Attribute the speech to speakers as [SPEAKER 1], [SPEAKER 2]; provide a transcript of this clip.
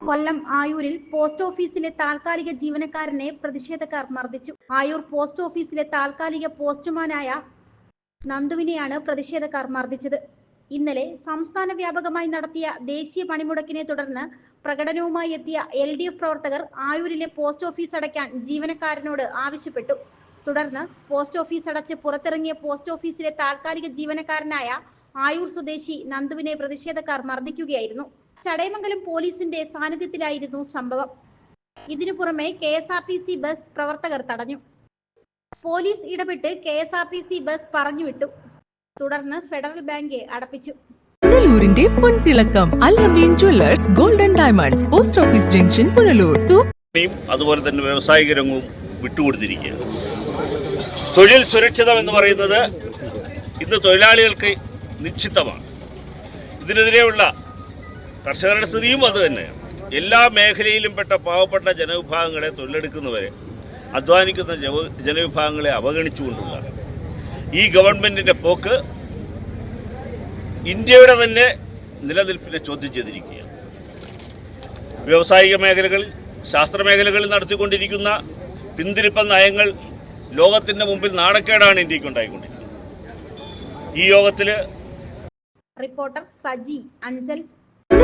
[SPEAKER 1] കൊല്ലം ആയൂരിൽ post ഓഫീസിലെ താൽക്കാലിക ജീവനക്കാരനെ പ്രതിഷേധക്കാർ മർദ്ദിച്ചു. ആയൂർ പോസ്റ്റ് ഓഫീസിലെ താൽക്കാലിക പോസ്റ്റ്മാനായ നന്ദുവിനെയാണ് പ്രതിഷേധക്കാർ മർദ്ദിച്ചത്. ഇന്നലെ സംസ്ഥാന വ്യാപകമായി നടത്തിയ ദേശീയ പണിമുടക്കിനെ തുടർന്ന് പ്രകടനവുമായി എത്തിയ എൽ ഡി എഫ് പ്രവർത്തകർ ആയൂരിലെ പോസ്റ്റ് ഓഫീസ് അടയ്ക്കാൻ ജീവനക്കാരനോട് ആവശ്യപ്പെട്ടു. തുടർന്ന് പോസ്റ്റ് ഓഫീസ് അടച്ച് പുറത്തിറങ്ങിയ പോസ്റ്റ് ഓഫീസിലെ താൽക്കാലിക ജീവനക്കാരനായ ആയൂർ സ്വദേശി നന്ദുവിനെ പ്രതിഷേധക്കാർ മർദ്ദിക്കുകയായിരുന്നു. ചടയമംഗലം പോലീസിന്റെ സാന്നിധ്യത്തിലായിരുന്നു സംഭവം. ഇതിനു പുറമെ K S R T C bus പ്രവർത്തകർ തടഞ്ഞു. പോലീസ് ഇടപെട്ട് K S R T C bus പറഞ്ഞുവിട്ടു തുടർന്ന് ഫെഡറൽ ബാങ്ക് അടപ്പിച്ചു.
[SPEAKER 2] പുനലൂരിന്റെ പൊൻതിളക്കം Allameen jewellers golden diamonds post office junction Punalur
[SPEAKER 3] അതുപോലെ തന്നെ വ്യവസായിക രംഗവും വിട്ടുകൊടുത്തിരിക്കുകയാണ്. തൊഴിൽ സുരക്ഷിതം എന്ന് പറയുന്നത് ഇന്ന് തൊഴിലാളികൾക്ക് നിശ്ചിതമാണ് ഇതിനെതിരെയുള്ള കർഷകരുടെ സ്ഥിതിയും അത് തന്നെയാണ്. എല്ലാ മേഖലയിലും പെട്ട പാവപ്പെട്ട ജനവിഭാഗങ്ങളെ തൊഴിലെടുക്കുന്നവരെ അധ്വാനിക്കുന്ന ജനവിഭാഗങ്ങളെ അവഗണിച്ചുകൊണ്ടുള്ള ഈ ഗവൺമെന്റിന്റെ പോക്ക് ഇന്ത്യയുടെ തന്നെ നിലനിൽപ്പിനെ ചോദ്യം ചെയ്തിരിക്കുകയാണ്. വ്യാവസായിക മേഖലകളിൽ ശാസ്ത്ര മേഖലകളിൽ നടത്തിക്കൊണ്ടിരിക്കുന്ന പിന്തിരിപ്പ നയങ്ങൾ ലോകത്തിന്റെ മുമ്പിൽ നാണക്കേടാണ് ഇന്ത്യയ്ക്ക് ഉണ്ടായിക്കൊണ്ടിരിക്കുന്നത്. ഈ യോഗത്തിൽ
[SPEAKER 1] റിപ്പോർട്ടർ സജി അഞ്ചൽ